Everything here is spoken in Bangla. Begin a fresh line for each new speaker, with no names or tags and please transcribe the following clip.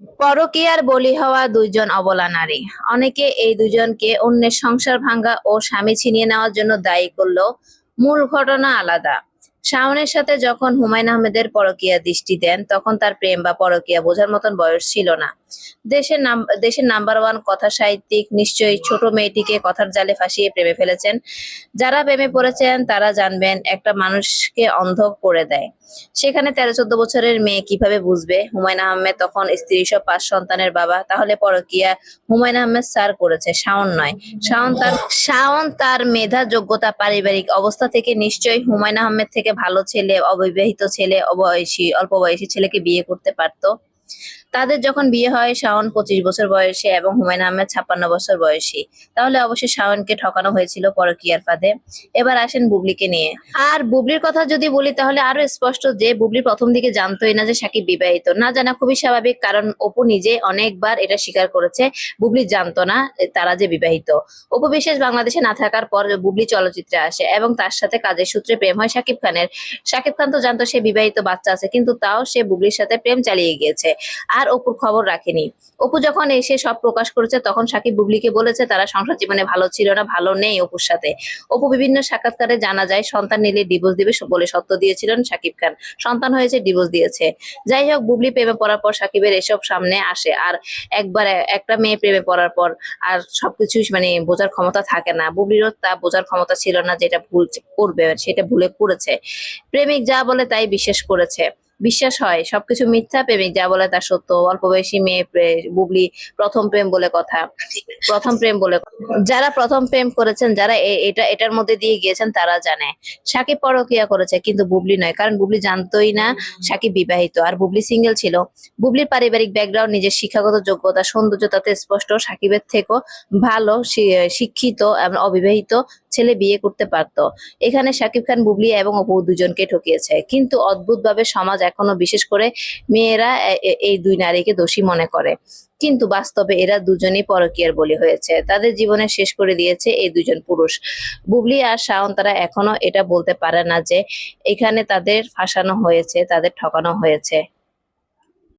পরকীয়ার বলি হওয়া দুইজন অবলা নারী। অনেকে এই দুজনকে অন্যের সংসার ভাঙ্গা ও স্বামী ছিনিয়ে নেওয়ার জন্য দায়ী করলেও মূল ঘটনা আলাদা। শাওনের সাথে যখন হুমায়ুন আহমেদের পরকীয়া দৃষ্টি দেন, তখন তার প্রেম বা পরকীয়া বোঝার মতন বয়স ছিল না। দেশের নাম দেশের নাম্বার ওয়ান কথা সাহিত্যিক নিশ্চয়ই ছোট মেয়েটিকে কথার জালে ফাঁসিয়ে প্রেমে ফেলেছেন। যারা প্রেমে পড়েছেন, তারা জানবেন একটা মানুষকে অন্ধ করে দেয়। সেখানে তেরো চোদ্দ বছরের মেয়ে কীভাবে বুঝবে? হুমায়ুন আহমেদ তখন স্ত্রী সব পাঁচ সন্তানের বাবা। তাহলে পরকিয়া হুমায়ুন আহমেদ স্যার করেছে, শাওন নয়। শাওন তার শাওন তার মেধা, যোগ্যতা, পারিবারিক অবস্থা থেকে নিশ্চয়ই হুমায়ুন আহমেদ থেকে ভালো ছেলে অবিবাহিত ছেলে অবয়সী অল্প বয়সী ছেলেকে বিয়ে করতে পারতো। তাদের যখন বিয়ে হয় শাওন পঁচিশ বছর বয়সে এবং হুমায়ুন আহমেদ ছাপ্পান্ন বছর বয়সী। তাহলে অবশ্যই শাওনকে ঠকানো হয়েছিল পরকিয়ার ফাঁদে। এবার আসেন বুবলিকে নিয়ে। আর বুবলির কথা যদি বলি, তাহলে আরও স্পষ্ট যে বুবলি প্রথম দিকে জানতোই না যে সাকিব বিবাহিত। না জানা খুবই স্বাভাবিক, কারণ অপু নিজে অনেকবার এটা স্বীকার করেছে, বুবলি জানতো না তারা যে বিবাহিত। অপু বিশেষ বাংলাদেশে না থাকার পর বুবলি চলচ্চিত্রে আসে এবং তার সাথে কাজের সূত্রে প্রেম হয় সাকিব খানের। সাকিব খান তো জানতো সে বিবাহিত বাচ্চা আছে, কিন্তু তাও সে বুবলির সাথে প্রেম চালিয়ে গিয়েছে। আর অপুর খবর রাখেনি। অপু যখন এসে সব প্রকাশ করেছে, তখন সাকিব বুবলিকে বলেছে, তারা সংসার জীবনে ভালো ছিল না, ভালো নেই অপুর সাথে। অপু বিভিন্ন সাক্ষাৎকারে জানা যায়, সন্তান নিলে ডিভোর্স দিবে বলে সত্য দিয়েছিলেন সাকিব খান। সন্তান হয়েছে ডিভোর্স দিয়েছে। যাই হোক, বুবলি প্রেমে পড়ার পর সাকিবের এসব সামনে আসে। আর একবার একটা মেয়ে প্রেমে পড়ার পর আর সবকিছু মানে বোঝার ক্ষমতা থাকে না। বুবলিরও তা বোঝার ক্ষমতা ছিল না, যেটা ভুল করবে, সেটা ভুলে করেছে প্রেমিক যা বলে তাই বিশ্বাস করেছে। বিশ্বাস হয়, সবকিছু মিথ্যা প্রেমিক, যা বলে তা সত্য, অল্প বয়সী মেয়ে বুবলি প্রথম প্রেম বলে কথা। প্রথম প্রেম বলে যারা প্রথম প্রেম করেছেন, যারা এটা, এটার মধ্যে দিয়ে গিয়েছেন, তারা জানে। সাকিব পরকিয়া করেছে, কিন্তু বুবলি নয়, কারণ বুবলি জানতোই না সাকিব বিবাহিত। আর বুবলি সিঙ্গেল ছিল। বুবলির পারিবারিক ব্যাকগ্রাউন্ড নিজের শিক্ষাগত যোগ্যতা, সৌন্দর্য তাতে স্পষ্ট। সাকিবের থেকেও ভালো শিক্ষিত এবং অবিবাহিত ছেলে বিয়ে করতে পারত। এখানে সাকিব খান, বুবলি এবং অপু দুজনকে ঠকিয়েছে। কিন্তু অদ্ভুতভাবে সমাজ এখনও বিশেষ করে মেয়েরা এই দুই নারীকে দোষী মনে করে। কিন্তু বাস্তবে এরা দুজনই পরকীয়ার বলি হয়েছে। তাদের জীবনে শেষ করে দিয়েছে এই দুজন পুরুষ। বুবলি আর শাওন তারা এখনও এটা বলতে পারে না যে এখানে তাদের ফাঁসানো হয়েছে, তাদের ঠকানো হয়েছে।